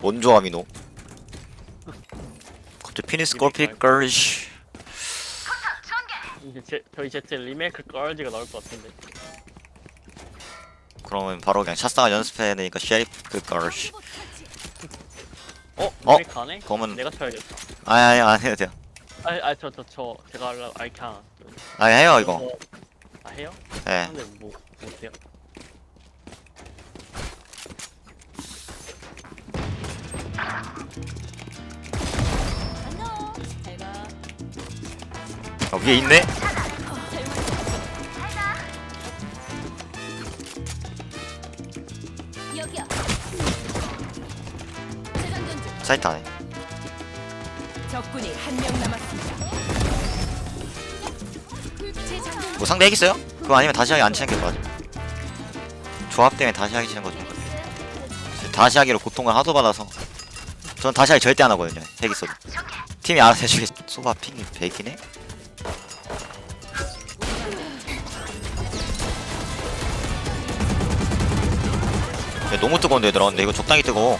뭔 조합이노? 갑자기 피니스 골픽 걸시 이제 제, 저희 제트 리메이크 걸지가 나올 것 같은데 그러면 바로 그냥 샷상을 연습해야 되니까 쉐리프 걸시 어? 어? 리메이크 안 해? 그러면 내가 쳐야겠다 아니 아니 안 해도 돼요 아니 아니 저저 저 제가 하려고 아이 그냥 아니 해요 이거 어, 아 해요? 예 근데 뭐 못해요 어, 위에 있네? 사이트 안에 적군이 한 명 남았습니다. 재장전 뭐 상대 핵 있어요? 그거 아니면 다시 하기 안 치는 게 맞아 조합 때문에 다시 하기 치는 거좀 다시 하기로 고통을 하도 받아서 전 다시 하기 절대 안 하거든요 핵 있어도 팀이 알아서 해주게 소바 핑이 100이네? 너무 뜨거운데 얘들아. 근데 이거 적당히 뜨거워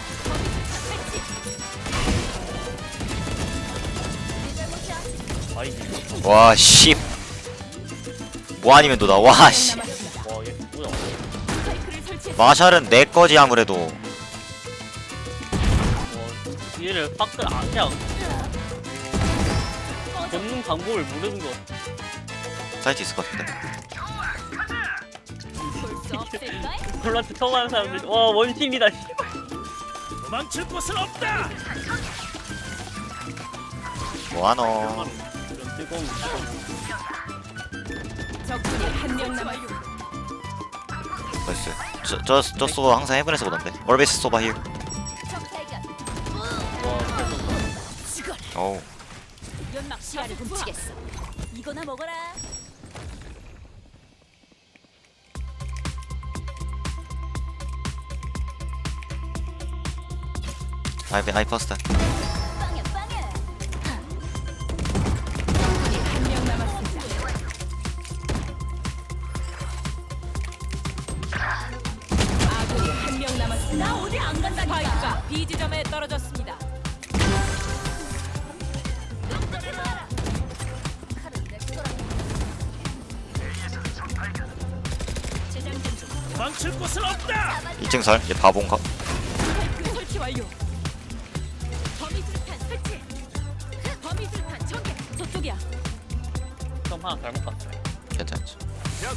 와씨. 뭐 아니면 너다 와씨. 마샬은 내 거지 아무래도. 와 얘를 밖을 안 그냥. 걷는 방법을 모르는 거 사이트 있을 것 같은데. 볼 수? 콜라트 처음 하는 사람들 와 원신이다 씨발 도망칠 곳은 없다. 뭐하노 이런 뜨거운 무서운 적군이 한 명 남았습니다. 나이스 저, 저, 저 소바 항상 헤븐에서 보던데 얼베이스 소바 힐 적 발견. 와 죽어라. 어우 연막 시야를 훔치겠어. 이거나 먹어라. 스파이크가 B 지점에 떨어졌습니다. 도망칠 곳은 없다. 2층 설얘 바본가? 스파이크 설치 완료. 처음 하나 잘못 갔어요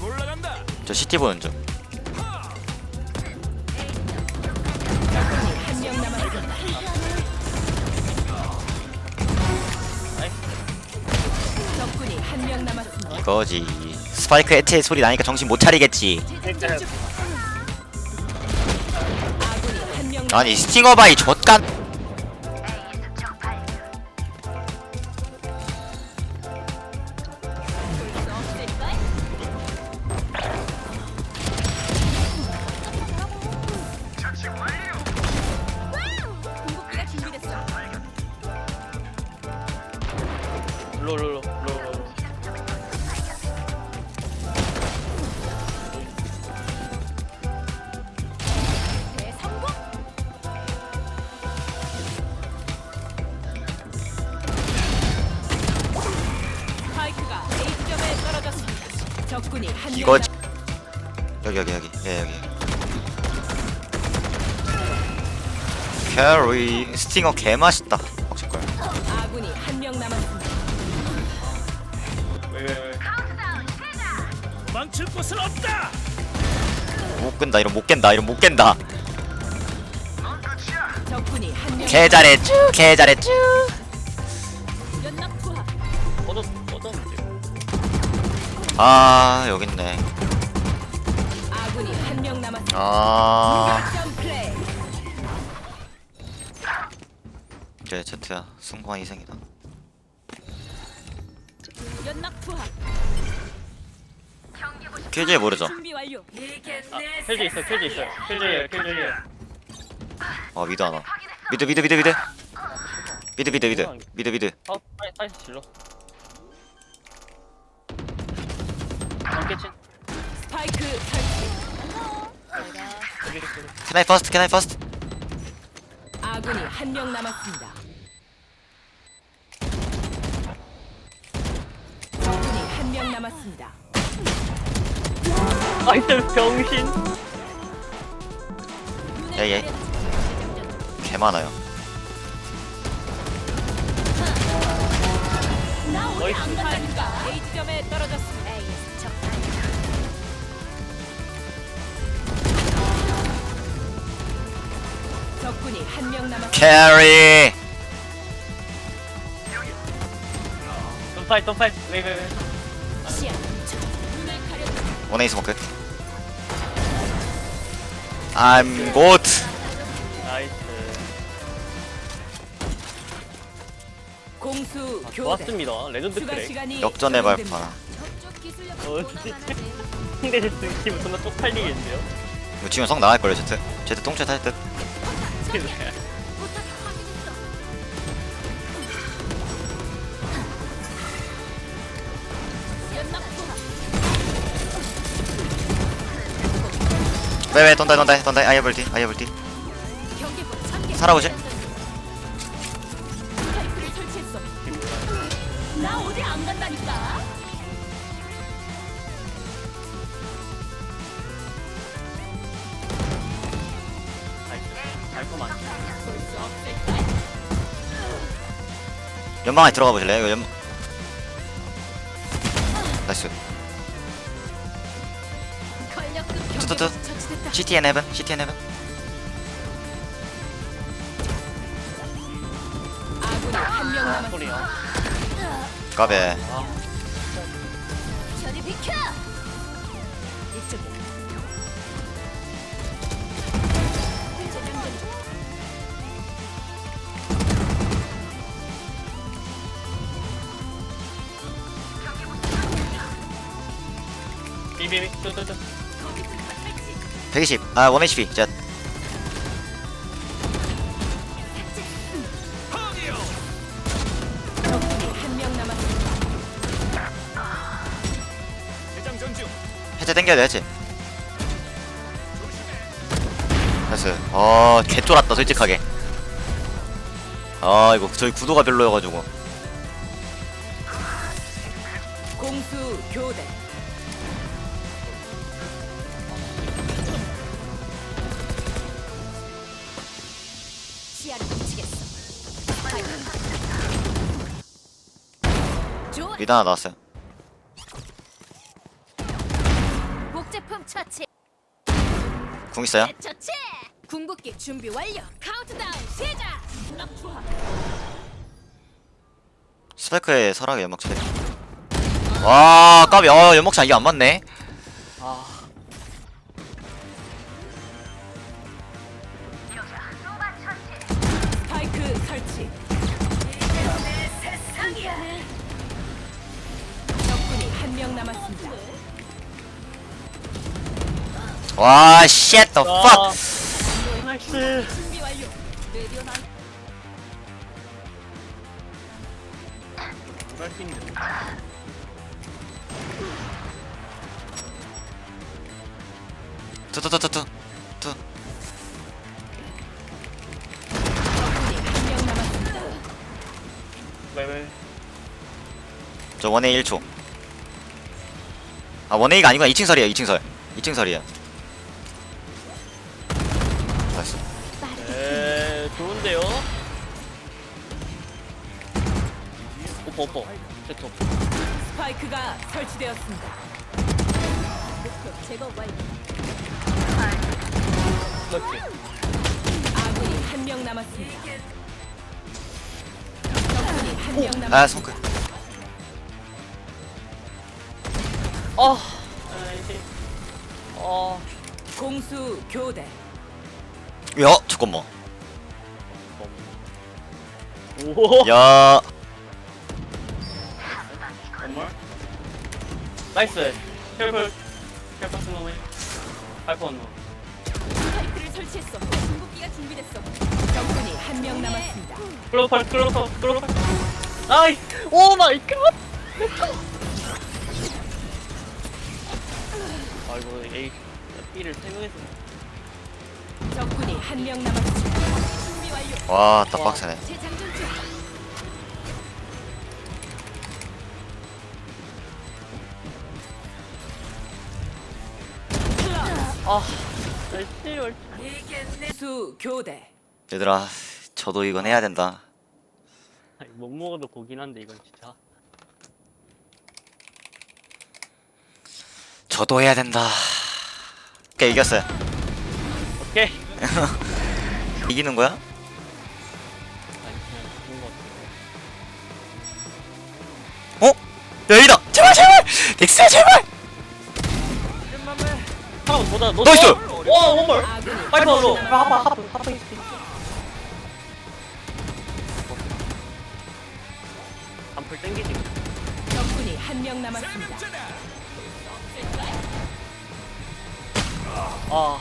올라간다. 저 CT 보는 중한명 남았습니다. 적군이 한 명 남았습니다. 이거지 스파이크 에체 소리 나니까 정신 못 차리겠지 재장전 중. 아군이 한명 아니 스팅어바이 좆간 이한명 이거지 여기 여기 여기 예 여기 캐리 스팅어 개맛있다 먹을걸 남- 아군이 한 명 남았습니다. 도망칠 곳은 없다. 못 끈다 이런 못 깬다 이런 못 깬다 적군이 한 명. 개 잘했쥬 개 잘했쥬 아 여기 있네. 아군이 한 명 남았어. 아 이제 제트야 순공한 희생이다. 캐지에 모르죠. 아, 준비 있어 퀴즈 있어 퀴즈예요 퀴즈예요 어, 미드 하나. 미드 미드 미드 미드. 미드 미드 미드 미드 미드. 어? 사이- 사이즈 질러 깨친 스파이크 설치. 내가 여기 여기 캐나이 퍼스트 캐나이 퍼스트 아군이 한 명 남았습니다. 적군이 한 명 남았습니다. 나이스 병신 예, 예. 개 많아요. 스파이크가 A 지점에 떨어졌습니다. 한 명 남았습니다. 캐리. Don't fight don't fight wait wait wait 시야 눈을 가려 원에이 스모크. I'm good. 나이스 공수 아, 교대. 좋았습니다 레전드 추가 시간이 역전의. 발판. 어, 상대 제트 기분 존나 쪽팔리겠는데요 이거 지금 성 나갈 걸요, 제트. 제트 똥채 탈 듯. 투하 왜왜 돈다 돈다 돈다. 경계부 참개 살아보지? 연방 안에 들어가 보실래요? 이거 연. 나이스. 경계부 처치됐다 CTN 헤븐, 헤븐. 명 남았습니다. 소리야 까베. 아 저리 비켜 비비비 뚜뚜뚜 120. 아, 1 HP. 자, 해제 땡겨야 돼, 해제. 나이스. 어, 개 쫄았다, 솔직하게. 아, 이거 저희 구도가 별로여가지고. 공수 교대. 미드 하나 나왔어요. 복제품 처치 궁 있어요? 처치 궁극기 준비 완료 카운트다운 시작 스파이크에 설하게 연막 쳐야 와, 까비. 어, 연막차 이게 안 맞네. 아 스파이크 설치. 한 명 남았습니다. 와, shit the fuck. 나이스 준비 완료 레디오 난 할수 있는 투투투투투. 투. 적군이 한 명 남았습니다. 왜 왜 저 원에 1초. 아, 원에이가 아니구나. 2층 설이에요, 2층 설. 2층 설이에요. 나이스. 에 좋은데요 오퍼 오퍼 제트 오퍼 스파이크가 설치되었습니다. 목표 제거 완료 그렇지 아군이 한 명 남았습니다. 적군이 한 명 남았습니다. 아, 손끝. 어. 어. 공수 교대. 야, 잠깐만. 오. 야, 정말? 나이스. 헬플 헬플 스노우에 파이프 언노 스파이크를 설치했어. 궁극기가 준비됐어. 적군이 한 명 남았습니다. 클로펄 클로펄 클로펄 나이스 오 마이 갓 아이고 A B를 세 명에서 적군이 한 명 남았습니다. 준비 완료 와, 딱 빡세네. 재장전 중. 아, 씨발. 수 교대. 얘들아, 저도 이건 해야 된다. 못 먹어도 고긴 한데 이건 진짜. 저도 해야 된다. 오케이, 이겼어요. 오케이. 이기는 거야? 아니 그냥 죽은 거 같아. 어? 여기다! 제발, 제발! 덱스야, 제발! 너. 나이스! 와, 원벌. 빨리 넣어. 하파 하파 하파. 안풀 땡기지. 적군이 한 명 남았습니다. 아.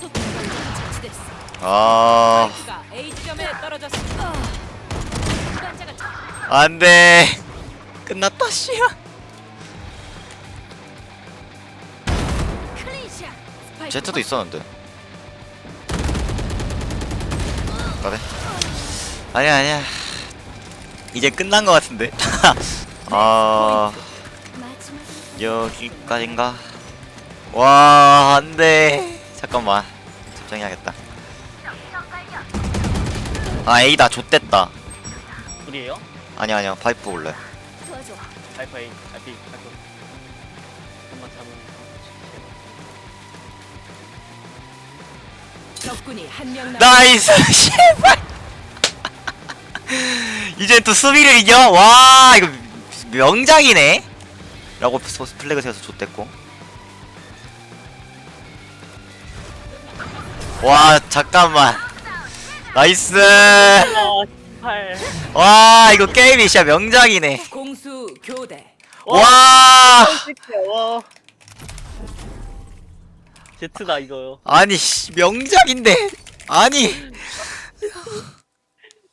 처치됐어. 아, 스파이크가 A 지점에 떨어졌습니다. 시간차가 차. 안 돼. 끝났다, 씨야. 클린샷. 스파이크 제트도 있었는데. 그래? 아니야, 아니야. 이제 끝난 것 같은데. 아. 여기까지인가? 와, 안 돼. 잠깐만. 집중해야겠다. 아, A다. 좆됐다. 둘이에요? 아니야, 아니야. 파이프 올래. 알파 A, B, 알 적군이 한 명 남았습니다. 나이스 씨발 이제 또 수비를 이겨 와 이거 명장이네 라고 소- 플래그 세워서 좆됐고 와 잠깐만 나이스 아, 18. 와 이거 게임이 진짜 명장이네 공수 교대. 와 와. 제트다 이거요. 아니 씨, 명작인데 아니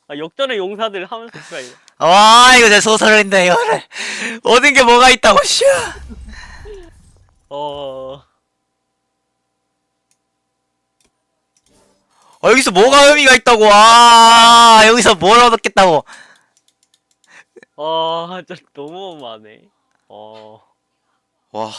아, 역전의 용사들 하면서 그래. 와 이거 내 소설인데 이거를 얻은 게 뭐가 있다고 씨 어. 어, 여기서 뭐가 의미가 있다고 아 여기서 뭘 얻었겠다고 아, 진짜 너무 많네. 어. 와